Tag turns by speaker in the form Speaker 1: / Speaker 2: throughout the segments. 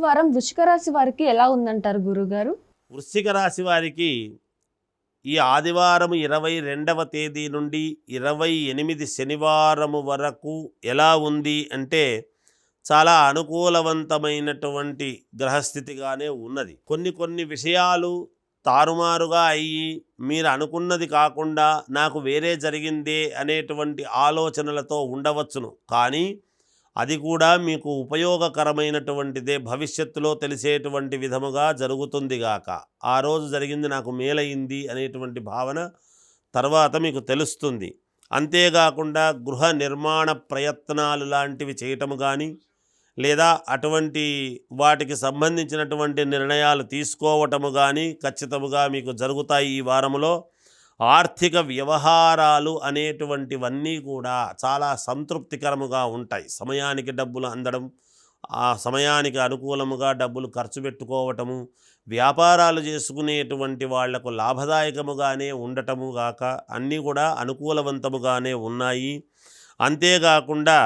Speaker 1: వారం వృషిక రాశి వారికి ఎలా ఉందంటారు గురుగారు?
Speaker 2: వృశ్చిక రాశి వారికి ఈ ఆదివారం ఇరవై రెండవ తేదీ నుండి ఇరవై ఎనిమిది శనివారం వరకు ఎలా ఉంది అంటే చాలా అనుకూలవంతమైనటువంటి గ్రహస్థితిగానే ఉన్నది. కొన్ని కొన్ని విషయాలు తారుమారుగా అయ్యి మీరు అనుకున్నది కాకుండా నాకు వేరే జరిగిందే అనేటువంటి ఆలోచనలతో ఉండవచ్చును. కానీ అది కూడా మీకు ఉపయోగకరమైనటువంటిదే భవిష్యత్తులో తెలిసేటువంటి విధముగా జరుగుతుంది గాక. ఆ రోజు జరిగింది నాకు మేలైంది అనేటువంటి భావన తర్వాత మీకు తెలుస్తుంది. అంతేకాకుండా గృహ నిర్మాణ ప్రయత్నాలు లాంటివి చేయటము కానీ లేదా అటువంటి వాటికి సంబంధించినటువంటి నిర్ణయాలు తీసుకోవటము కానీ ఖచ్చితముగా మీకు జరుగుతాయి ఈ వారములో. ఆర్థిక వ్యవహారాలు అనేటువంటివన్నీ కూడా చాలా సంతృప్తికరముగా ఉంటాయి. సమయానికి డబ్బులు అందడం ఆ సమయానికి అనుకూలముగా డబ్బులు ఖర్చు పెట్టుకోవటము వ్యాపారాలు చేసుకునేటువంటి వాళ్ళకు లాభదాయకముగానే ఉండటము గాక అన్నీ కూడా అనుకూలవంతముగానే ఉన్నాయి. అంతేకాకుండా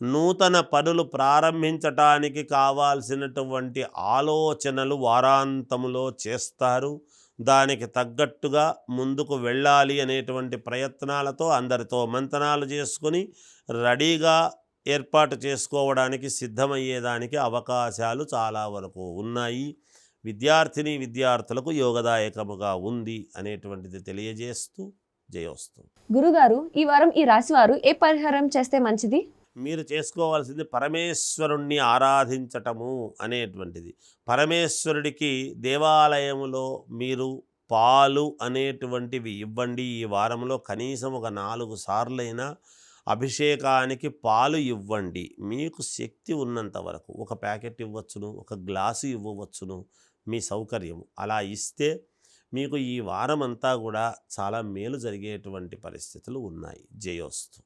Speaker 2: నూతన పనులు ప్రారంభించటానికి కావాల్సినటువంటి ఆలోచనలు వారాంతములో చేస్తారు. దానికి తగ్గట్టుగా ముందుకు వెళ్ళాలి అనేటువంటి ప్రయత్నాలతో అందరితో మంతనాలు చేసుకుని రెడీగా ఏర్పాటు చేసుకోవడానికి సిద్ధమయ్యేదానికి అవకాశాలు చాలా వరకు ఉన్నాయి. విద్యార్థిని విద్యార్థులకు యోగదాయకముగా ఉంది అనేటువంటిది తెలియజేస్తూ జయోస్తు.
Speaker 1: గురుగారు ఈ వారం ఈ రాశివారు ఏ పరిహారం చేస్తే మంచిది?
Speaker 2: మీరు చేసుకోవాల్సింది పరమేశ్వరుణ్ణి ఆరాధించటము అనేటువంటిది. పరమేశ్వరుడికి దేవాలయములో మీరు పాలు అనేటువంటివి ఇవ్వండి. ఈ వారంలో కనీసం ఒక నాలుగు సార్లైనా అభిషేకానికి పాలు ఇవ్వండి. మీకు శక్తి ఉన్నంత వరకు ఒక ప్యాకెట్ ఇవ్వచ్చును ఒక గ్లాసు ఇవ్వవచ్చును మీ సౌకర్యం అలా ఇస్తే మీకు ఈ వారం అంతా కూడా చాలా మేలు జరిగేటువంటి పరిస్థితులు ఉన్నాయి. జయోస్తు.